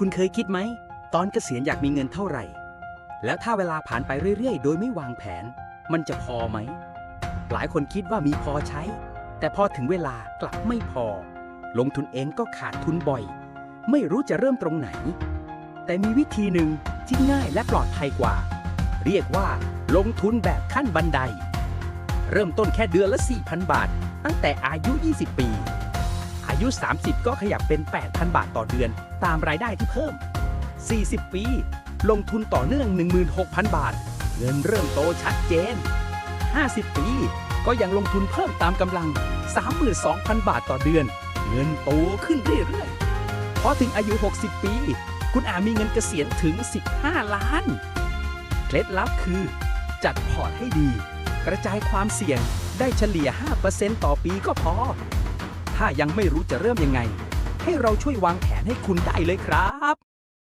คุณเคยคิดไหม ตอนเกษียณอยากมีเงินเท่าไหร่ แล้วถ้าเวลาผ่านไปเรื่อย ๆ โดยไม่วางแผน มันจะพอไหม หลายคนคิดว่ามีพอใช้ แต่พอถึงเวลากลับไม่พอ ลงทุนเองก็ขาดทุนบ่อย ไม่รู้จะเริ่มตรงไหน แต่มีวิธีหนึ่งที่ง่ายและปลอดภัยกว่า เรียกว่า ลงทุนแบบขั้นบันได เริ่มต้นแค่เดือนละ 4,000 บาท ตั้งแต่อายุ 20 ปี ยุ 30 ก็ขยับเป็น 8,000 บาทต่อเดือน ตามรายได้ที่เพิ่ม 40 ปี ลงทุนต่อเนื่อง 16,000 บาท เงินเริ่มโตชัดเจน 50 ปี ก็ยังลงทุนเพิ่มตามกำลัง 32,000 บาทต่อเดือน เงินโตขึ้นเรื่อยๆพอถึงอายุ 60 ปี คุณอาจมีเงินเกษียณถึง 15 ล้าน เคล็ดลับคือ จัดพอร์ตให้ดี กระจายความเสี่ยงได้เฉลี่ย 5%ต่อปีก็พอ ถ้ายังไม่รู้จะเริ่มยังไง ให้เราช่วยวางแผนให้คุณได้เลยครับ